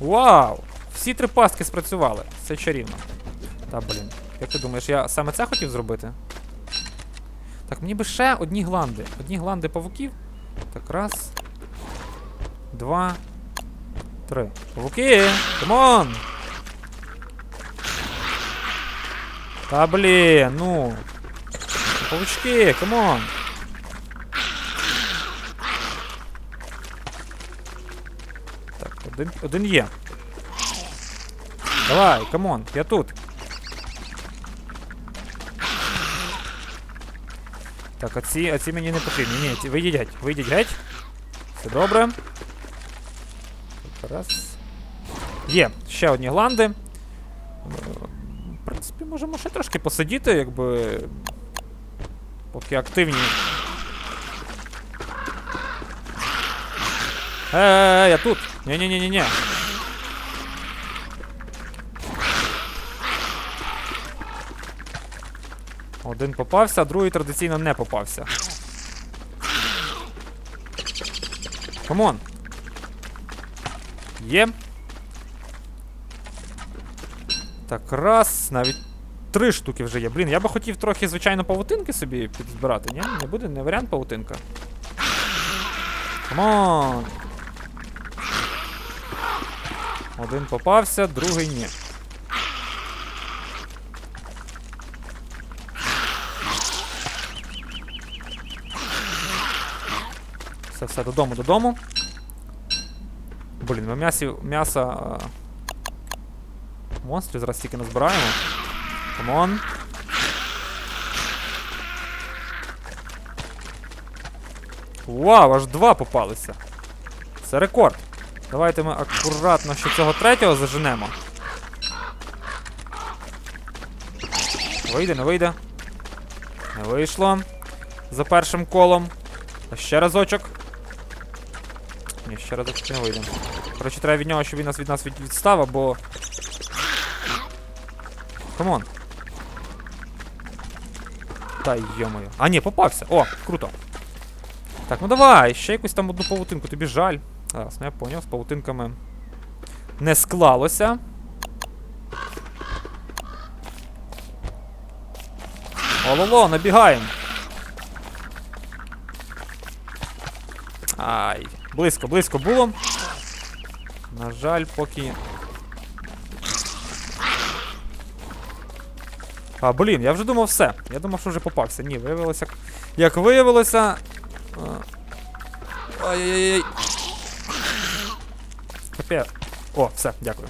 Вау! Всі три пастки спрацювали. Це чарівно. Та блін. Як ти думаєш, я саме це хотів зробити? Так, мені би ще одні гланди. Одні гланди павуків. Так, раз. Два. Три. Павуки! Камон! Та блін, ну. Павучки, камон! один, один є. Давай, камон, я тут. Так, оці, оці мені не потрібні. Ні, ці, вийдіть геть, вийдіть геть. Все добре. Так, Раз. Є, ще одні гланди. Е, В принципі, можемо ще трошки посидіти, якби. Поки активні. Е, я тут. Ні-ні-ні-ні-ні. Один попався, а другий традиційно не попався. Камон. Є. Так, раз, навіть три штуки вже є. Блін, я би хотів трохи, звичайно, павутинки собі підзбирати, ні? Не буде, не варіант павутинка. Камон. Один попався, другий ні. Все, все, додому, додому. Блін, ми м'ясі, м'яса. а, Монстрів зараз тільки назбираємо. Камон. Вау, аж два попалися. Це рекорд. Давайте ми акуратно ще цього третього заженемо. Вийде, не вийде. Не вийшло. За першим колом. А ще разочок. Ні, ще разочок не вийде. Коротше, треба від нього, щоб він нас від нас від- відстав, або. Камон. Та йомою. А, ні, попався. О, круто. Так, ну давай, ще якусь там одну павутинку, тобі жаль. Зараз, ну я поняв, з павутинками не склалося. Ололо, набігаємо. Ай, близько, близько було. На жаль, поки. А, блін, я вже думав все. Я думав, що вже попався. Ні, виявилося. як- виявилося. Ай-яй-яй. Капець. О, все, дякую.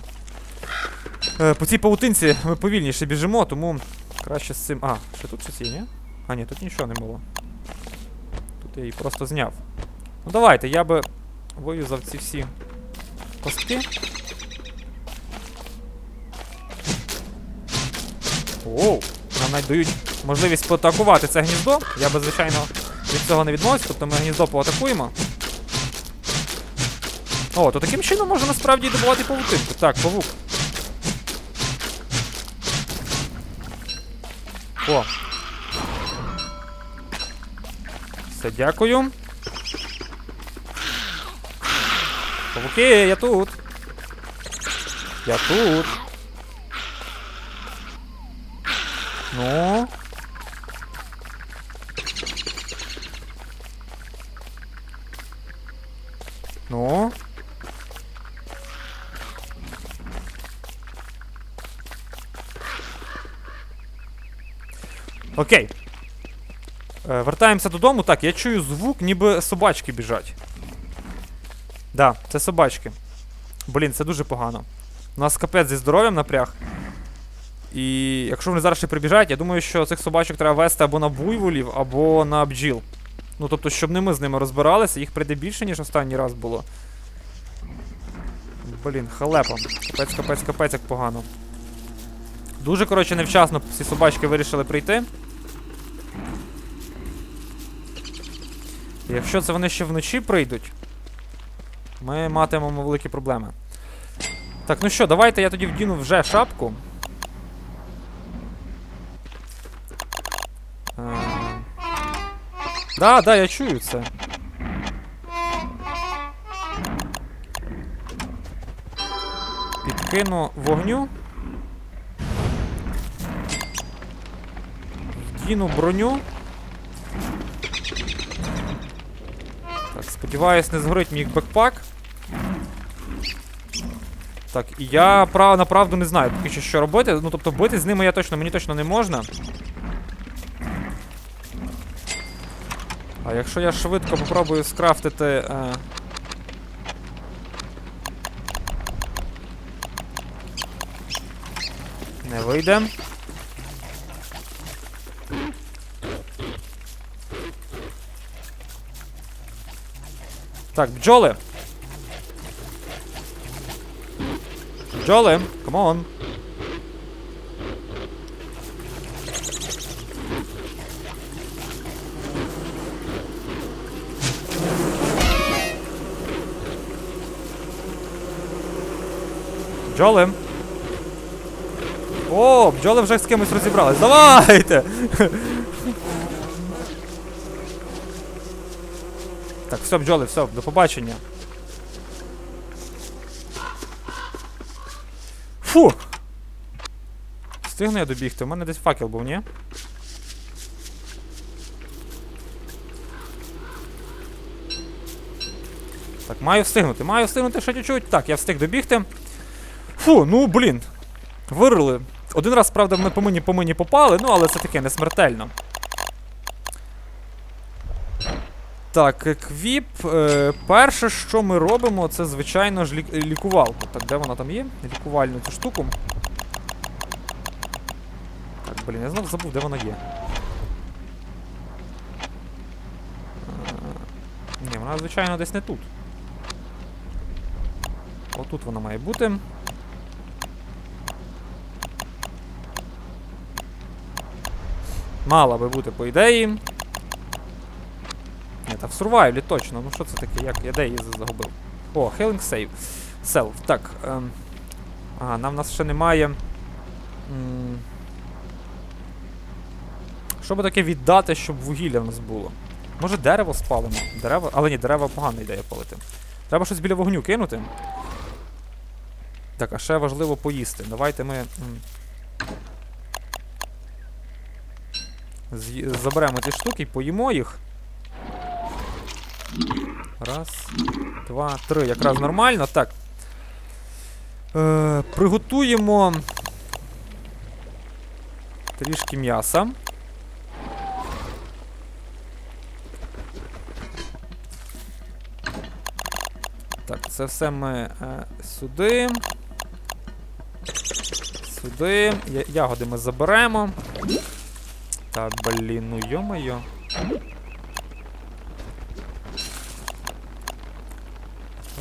Е, по цій паутинці ми повільніше біжимо, тому краще з цим. А, ще тут щось є, ні? А, ні, тут нічого не було. Тут я її просто зняв. Ну давайте, я би вивізав ці всі костки. Оу, нам навіть дають можливість поатакувати це гніздо. Я би, звичайно, від цього не відмовився, тобто ми гніздо поатакуємо. О, то таким чином можна насправді добувати павутинку. Так, павук. О. Все, дякую. Павуки, я тут. Я тут. Ну. Окей. Е, вертаємося додому. Так, я чую звук, ніби собачки біжать. Да, це собачки. Блін, це дуже погано. У нас капець зі здоров'ям напряг. І якщо вони зараз ще прибіжать, я думаю, що цих собачок треба вести або на буйволів, або на бджіл. Ну, тобто, щоб не ми з ними розбиралися, їх прийде більше, ніж останній раз було. Блін, халепа. Капець, капець, капець, як погано. Дуже, коротше, невчасно всі собачки вирішили прийти. Якщо це вони ще вночі прийдуть, ми матимемо великі проблеми. Так, ну що, давайте я тоді вдіну вже шапку. Е, Да, да, я чую це. Вкину вогню. Вдіну броню. Так, сподіваюсь, не згорить мій бекпак. Так, і я прав, направду не знаю поки що, що робити. Ну, тобто бити з ними я точно, мені точно не можна. А якщо я швидко попробую скрафтити. Е... Не вийде. Так, бджоли. Бджоли, камон. Бджоли. О, бджоли вже з кимось розібрались. Давайте! Так, все, бджоли, все, до побачення. Фу! Встигну я добігти, у мене десь факел був, ні? Так, маю встигнути, маю встигнути ще чуть-чуть. Так, я встиг добігти. Фу, ну блін. Вирили. Один раз, правда, ми по мені по мені попали, ну але це таке не смертельно. Так, еквіп. Е, перше, що ми робимо, це, звичайно ж, лік- лікувалку. Так, де вона там є? Лікувальну цю штуку. Так, блін, я знов забув, де вона є. Е, ні, вона, звичайно, десь не тут. Отут вона має бути. Мала би бути, по ідеї. Та в сурвайвлі точно. Ну що це таке? Як я де її загубив? О, Healing Save. Self. Так. Ем. Ага, нам в нас ще немає. Що би таке віддати, щоб вугілля в нас було? Може дерево спалимо? Дерево. Але ні, дерево погана ідея палити. Треба щось біля вогню кинути. Так, а ще важливо поїсти. Давайте ми. Заберемо ці штуки і поїмо їх. Раз, два, три. Якраз нормально. Так. Е, приготуємо трішки м'яса. Так, це все ми е, сюди. Сюди. Я- ягоди ми заберемо. Та блін, ну йо-моє.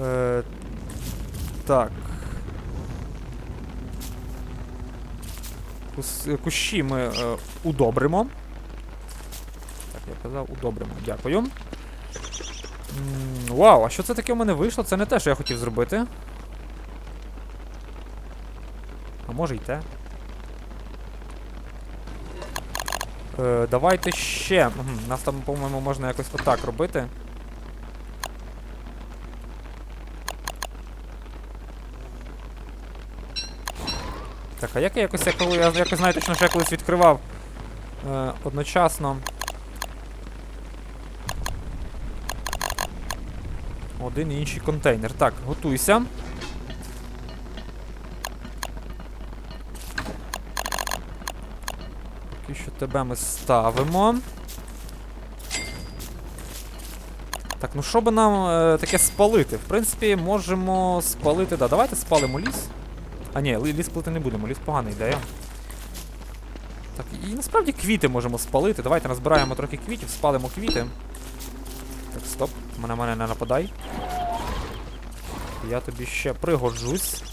Е, так. Кущі ми е, удобримо. Так, я казав, удобримо. Дякую. М, вау, а що це таке в мене вийшло? Це не те, що я хотів зробити. А може й те. Е, давайте ще. Мгм, нас там, по-моєму, можна якось отак робити. Так, а як я якось, я, коли, я якось знаю точно, що я колись відкривав е, одночасно. Один і інший контейнер. Так, готуйся. Поки що тебе ми ставимо. Так, ну що би нам е, таке спалити? В принципі, можемо спалити. Да, давайте спалимо ліс. А ні, ліс палити не будемо, ліс погана ідея. Так, і насправді квіти можемо спалити. Давайте назбираємо трохи квітів, спалимо квіти. Так, стоп, мене мене не нападай. Я тобі ще пригоджусь.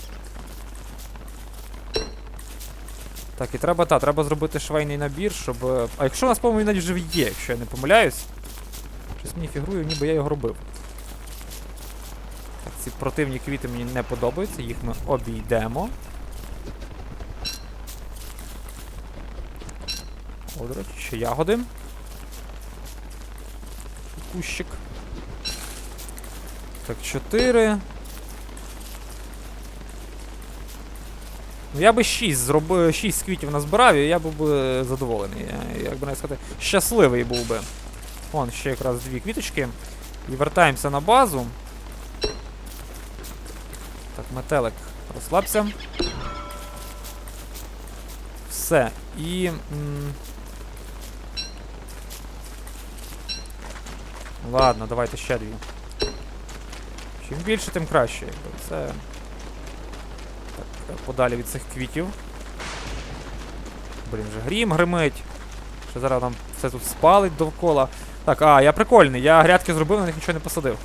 Так, і треба, та, треба зробити швейний набір, щоб. е, А якщо у нас, по-моєму, навіть вже є, якщо я не помиляюсь. Щось мені фігурує, ніби я його робив. Ці противні квіти мені не подобаються, їх ми обійдемо. О, ще ягоди. Кущик. Так, чотири. Ну я би 6 зробив, 6 квітів назбирав, і я був би задоволений. Я, як би навіть сказати, щасливий був би. Вон, ще якраз дві квіточки. І вертаємося на базу. Метелик, розслабся. Все. І. Ладно, давайте ще дві. Чим більше, тим краще. Це. Так, подалі від цих квітів. Блін, вже грім гримить. Що зараз нам все тут спалить довкола. Так, а, я прикольний, я грядки зробив, на них нічого не посадив.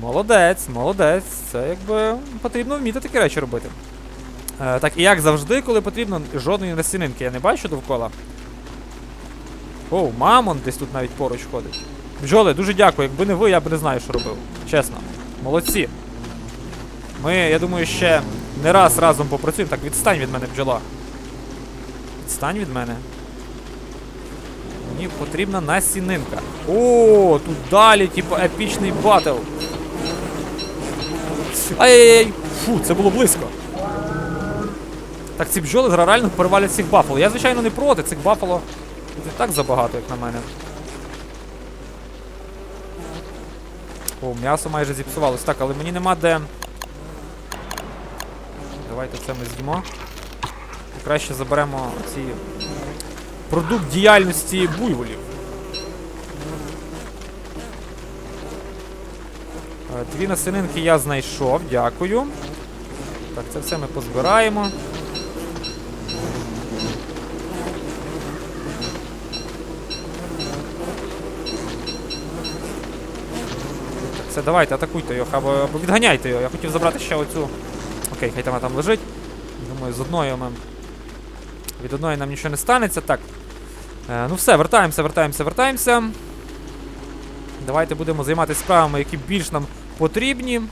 Молодець, молодець. Це якби потрібно вміти такі речі робити. Е, так, і як завжди, коли потрібно, жодної насінинки я не бачу довкола. Оу, мамон десь тут навіть поруч ходить. Бджоли, дуже дякую. Якби не ви, я б не знаю, що робив. Чесно. Молодці. Ми, я думаю, ще не раз разом попрацюємо. Так, відстань від мене, бджола. Відстань від мене. Мені потрібна насінинка. О, тут далі, типу, епічний батл. Ай-яй-яй! Фу, це було близько. Так, ці бджоли реально перевалять всіх бафало. Я, звичайно, не проти, цих бафало і так забагато, як на мене. О, м'ясо майже зіпсувалось. Так, але мені нема де. Давайте це ми з'їмо. Краще заберемо ці продукт діяльності буйволів. Дві насининки я знайшов, дякую. Так, це все ми позбираємо. Так, все, давайте, атакуйте його, або, або відганяйте його. Я хотів забрати ще оцю. Окей, хай там вона там лежить. Думаю, з одною ми. Від одної нам нічого не станеться. Так. Е, ну все, вертаємося, вертаємося, вертаємося. Давайте будемо займатися справами, які більш нам потрібні.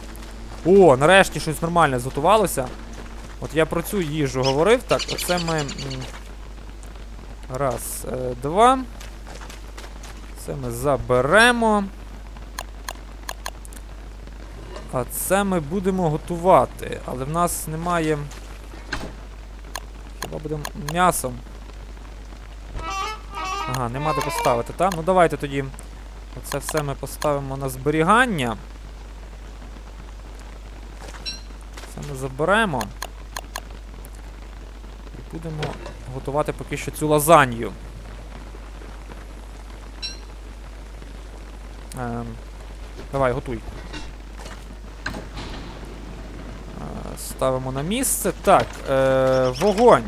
О, нарешті щось нормальне зготувалося. От я про цю їжу говорив. Так, оце ми. Раз, е, два. Це ми заберемо. А це ми будемо готувати. Але в нас немає. Хіба будемо м'ясом. Ага, нема де поставити, так? Ну давайте тоді. Оце все ми поставимо на зберігання. Це ми заберемо. І будемо готувати поки що цю лазанью. Ем, давай, готуй. Е, Ставимо на місце. Так, е, вогонь.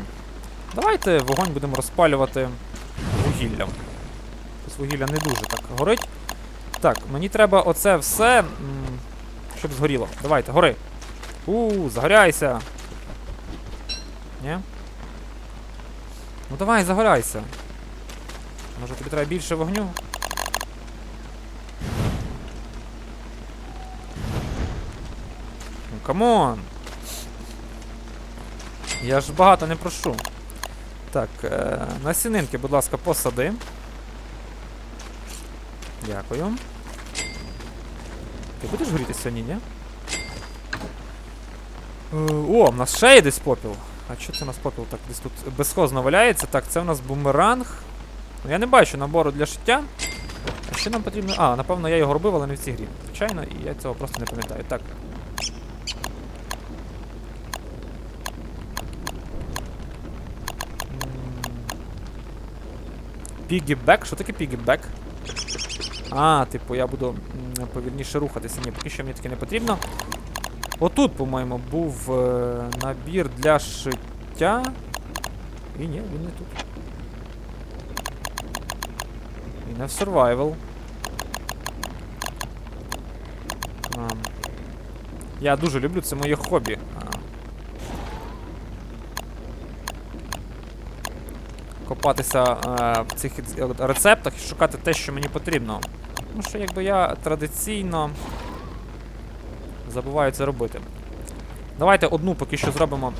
Давайте вогонь будемо розпалювати вугіллям. Ось вугілля не дуже так горить. Так, мені треба оце все, щоб згоріло. Давайте, гори. У, загоряйся. Ні? Ну давай, загоряйся. Може тобі треба більше вогню? Ну камон! Я ж багато не прошу. Так, е, насінинки, будь ласка, посади. Дякую. Ти будеш горіти сьогодні, ні? Е, О, в нас ще є десь попіл. А що це у нас попіл так десь тут безхозно валяється? Так, це у нас бумеранг. Ну, Я не бачу набору для шиття. А що нам потрібно. А, напевно, я його робив, але не в цій грі. Звичайно, і я цього просто не пам'ятаю. Так. Пігібек? Що таке пігібек? А, типу, я буду повільніше рухатися. Ні, поки що мені таке не потрібно. Отут, по-моєму, був е, набір для шиття. І ні, він не тут. І не в survival. А, я дуже люблю, це моє хобі. А. Копатися е, в цих рецептах і шукати те, що мені потрібно. Тому що якби я традиційно забуваю це робити. Давайте одну поки що зробимо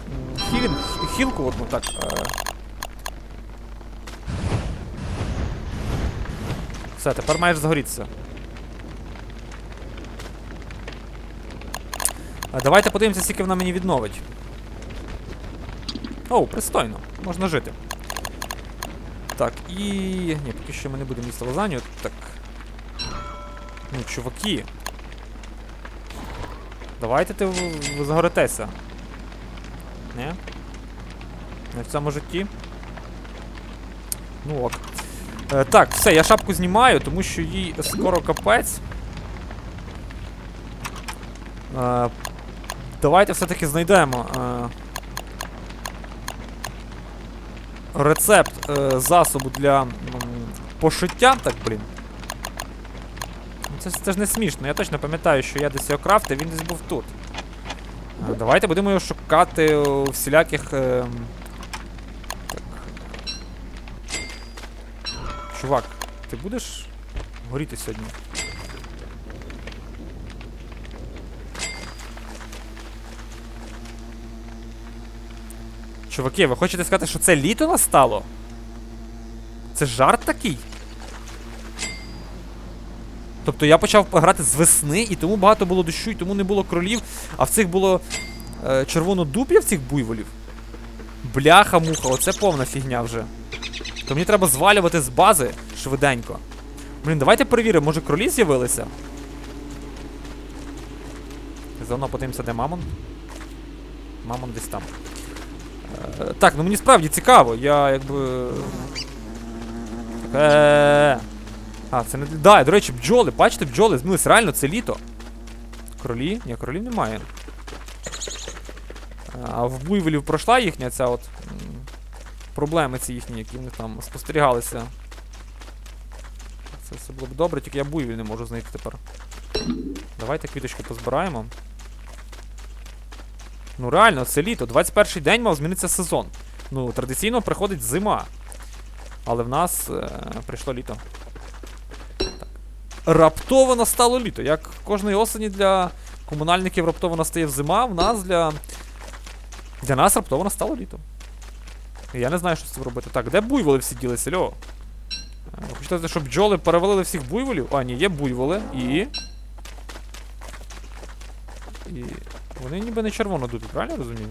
хілінг, хілку одну так. Е. Все, тепер маєш загорітися. Е, Давайте подивимося, скільки вона мені відновить. О, пристойно, можна жити. Так, і. Ні, поки що ми не будемо їсти лазанью. Так. Ну, чуваки. Давайте ти загоритеся. Не? Не в цьому житті. Ну ок. Е, так, все, я шапку знімаю, тому що їй скоро капець. Е, давайте все-таки знайдемо. Е, рецепт е, засобу для м, пошиття. Так, блін. Це, це ж не смішно. Я точно пам'ятаю, що я десь його крафтив, він десь був тут. Давайте будемо його шукати у всіляких. Е, так. Чувак, ти будеш горіти сьогодні? Чуваки, ви хочете сказати, що це літо настало? Це жарт такий? Тобто я почав грати з весни, і тому багато було дощу, і тому не було кролів, а в цих було е, червонодуб'я в цих буйволів. Бляха-муха, оце повна фігня вже. То мені треба звалювати з бази швиденько. Блін, давайте перевіримо, може кролі з'явилися? Заодно подивимося, де мамон. Мамон десь там. Е, так, ну мені справді цікаво, я якби. Е. А, це не. Да, до речі, бджоли, бачите, бджоли змились, реально, це літо. Кролі? Ні, кролів немає. А в буйволів пройшла їхня ця от. Проблеми ці їхні, які вони там спостерігалися. Це все було б добре, тільки я буйволів не можу знайти тепер. Давайте квіточки позбираємо. Ну реально, це літо. 21 день мав змінитися сезон. Ну, традиційно приходить зима. Але в нас е, прийшло літо. Раптово настало літо. Як кожної осені для комунальників раптово настає зима, в нас для. Для нас раптово настало літо. Я не знаю, що з цим робити. Так, де буйволи всі ділися, льо? Е, Хочете, щоб бджоли перевалили всіх буйволів? А, ні, є буйволи. І. І. Вони ніби не червоно дуть, правильно розумію?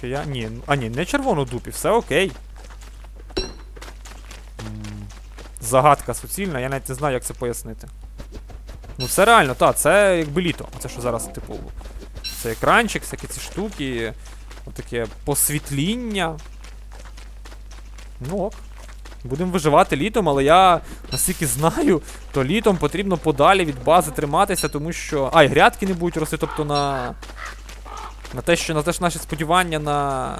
Чи я. Ні, а ні, не червоно дупі, все окей. Загадка суцільна, я навіть не знаю, як це пояснити. Ну це реально, так, це якби літо. Оце що зараз, типу, це екранчик, всякі ці штуки, отаке посвітління. Ну ок. Будемо виживати літом, але я наскільки знаю, то літом потрібно подалі від бази триматися, тому що. А, і грядки не будуть рости, тобто на. На те, що на те, що наші сподівання на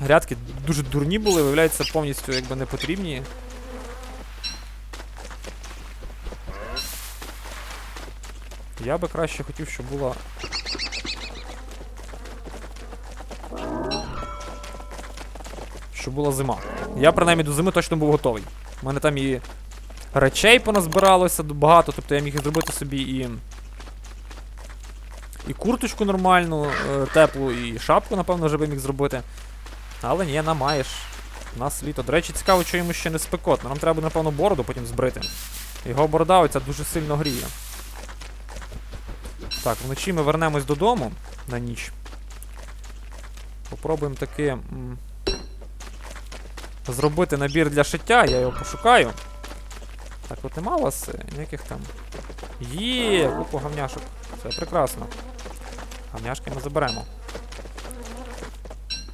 грядки дуже дурні були, виявляється, повністю якби не потрібні. Я би краще хотів, щоб була. Щоб була зима. Я принаймні до зими точно був готовий. У мене там і речей поназбиралося багато, тобто я міг зробити собі і. І курточку нормальну, е, теплу, і шапку, напевно, вже би міг зробити. Але ні, намаєш. У нас літо. До речі, цікаво, що йому ще не спекотно. Нам треба, напевно, бороду потім збрити. Його борода оця дуже сильно гріє. Так, вночі ми вернемось додому на ніч. Попробуємо таки зробити набір для шиття, я його пошукаю. Так, от нема у вас е, ніяких там. Є, купу гавняшок. Це прекрасно. Гавняшки ми заберемо.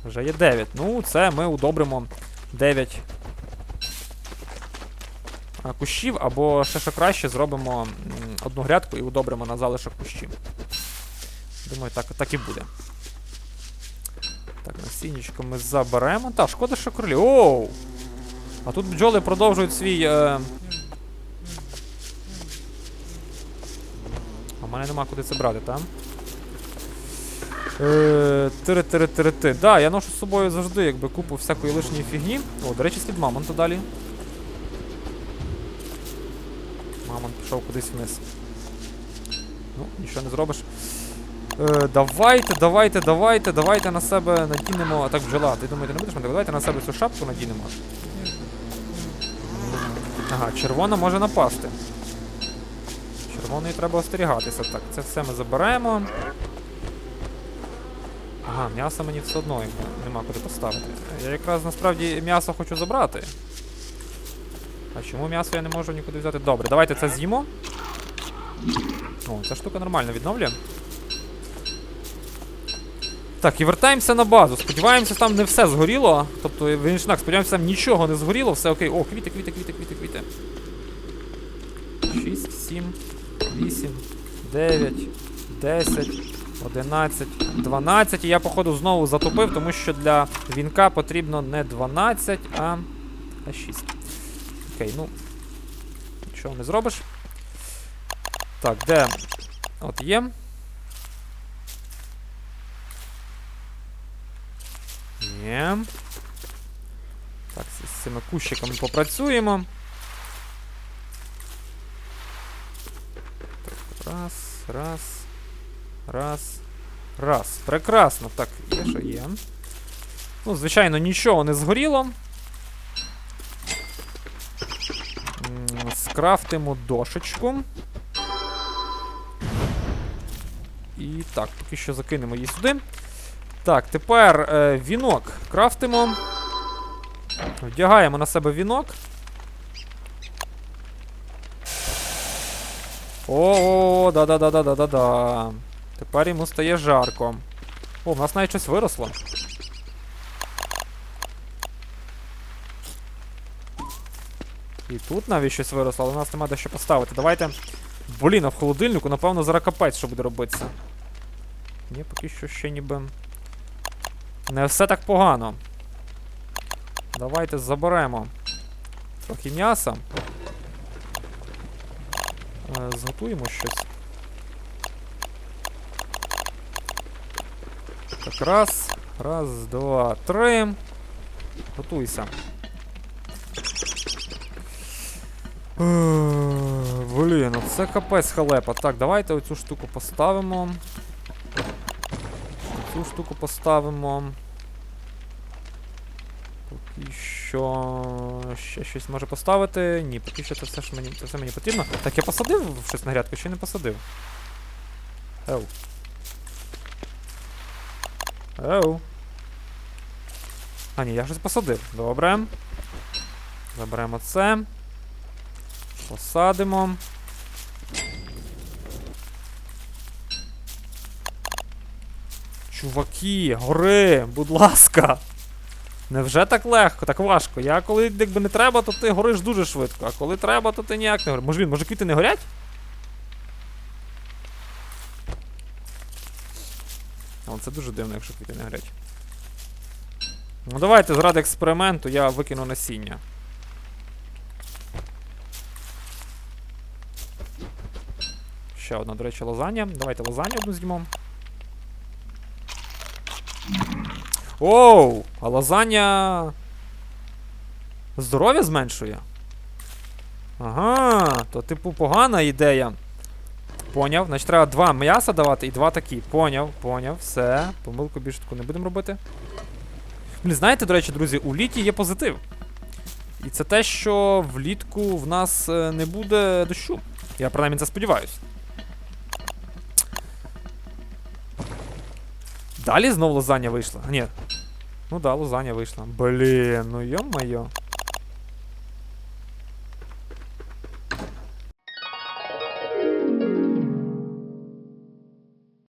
Вже є 9. Ну, це ми удобримо 9 а, кущів, або ще що краще зробимо одну грядку і удобримо на залишок кущів. Думаю, так, так і буде. Так, насіннячко ми заберемо. Так, шкода, що кролі. Оу! А тут бджоли продовжують свій. Е... А в мене нема куди це брати, там? Е, Тири-тири-тири-ти. Да, я ношу з собою завжди якби купу всякої лишньої фігні. О, до речі, слід мамонта далі. Мамонт пішов кудись вниз. Ну, нічого не зробиш. Е, давайте, давайте, давайте, давайте на себе надінемо. А так бджола, ти думаєте, не будеш мене? Давайте на себе цю шапку надінемо. Ага, червона може напасти. Червоної треба остерігатися. Так, це все ми заберемо. Ага, м'ясо мені все одно нема куди поставити. Я якраз насправді м'ясо хочу забрати. А чому м'ясо я не можу нікуди взяти? Добре, давайте це з'їмо. О, ця штука нормально відновлює. Так, і вертаємося на базу. Сподіваємося, там не все згоріло. Тобто, в сподіваємося, там нічого не згоріло, все окей. О, квіти, квіти, квіти, квіти, квіти. 6, 7, 8, 9, 10, 11, 12. І я, походу, знову затопив, тому що для вінка потрібно не 12, а, а 6. Окей, ну. Нічого не зробиш. Так, де? От є. Є. Так, з цими кущиками попрацюємо. Раз, раз, раз, раз. Прекрасно. Так, є що є. Ну, звичайно, нічого не згоріло. Скрафтимо дошечку. І так, поки що закинемо її сюди. Так, тепер е, вінок крафтимо. Вдягаємо на себе вінок. О, да-да-да-да-да-да-да. Тепер йому стає жарко. О, в нас навіть щось виросло. І тут навіть щось виросло, але у нас немає де що поставити. Давайте. Блін, а в холодильнику, напевно, зараз що буде робитися. Ні, поки що ще ніби. Не все так погано. Давайте заберемо трохи м'яса. Е, Зготуємо щось. Так, раз. Раз, два, три. Готуйся. Е, Блін, це капець халепа. Так, давайте оцю штуку поставимо. Цю штуку поставимо. Поки що. Ще щось може поставити. Ні, поки що це все ж мені, це все мені потрібно. Так, я посадив щось на грядку чи не посадив? Еу. Еу. А, ні, я щось посадив. Добре. Заберемо це. Посадимо. Чуваки, гори, будь ласка. Невже так легко, так важко? Я коли якби не треба, то ти гориш дуже швидко, а коли треба, то ти ніяк не гориш. Може він, може квіти не горять? Але це дуже дивно, якщо квіти не горять. Ну давайте заради експерименту я викину насіння. Ще одна, до речі, лазанья. Давайте лазанью одну з'їмо. Оу! А лазанья... Здоров'я зменшує? Ага, то типу погана ідея. Поняв. Значить треба два м'яса давати і два такі. Поняв, поняв, все. Помилку більше таку не будемо робити. Блін, знаєте, до речі, друзі, у літі є позитив. І це те, що влітку в нас е, не буде дощу. Я принаймні це сподіваюся. Далі знов лазання вийшла. Ні. Ну да, лазання вийшла. Блін, ну йо-моє.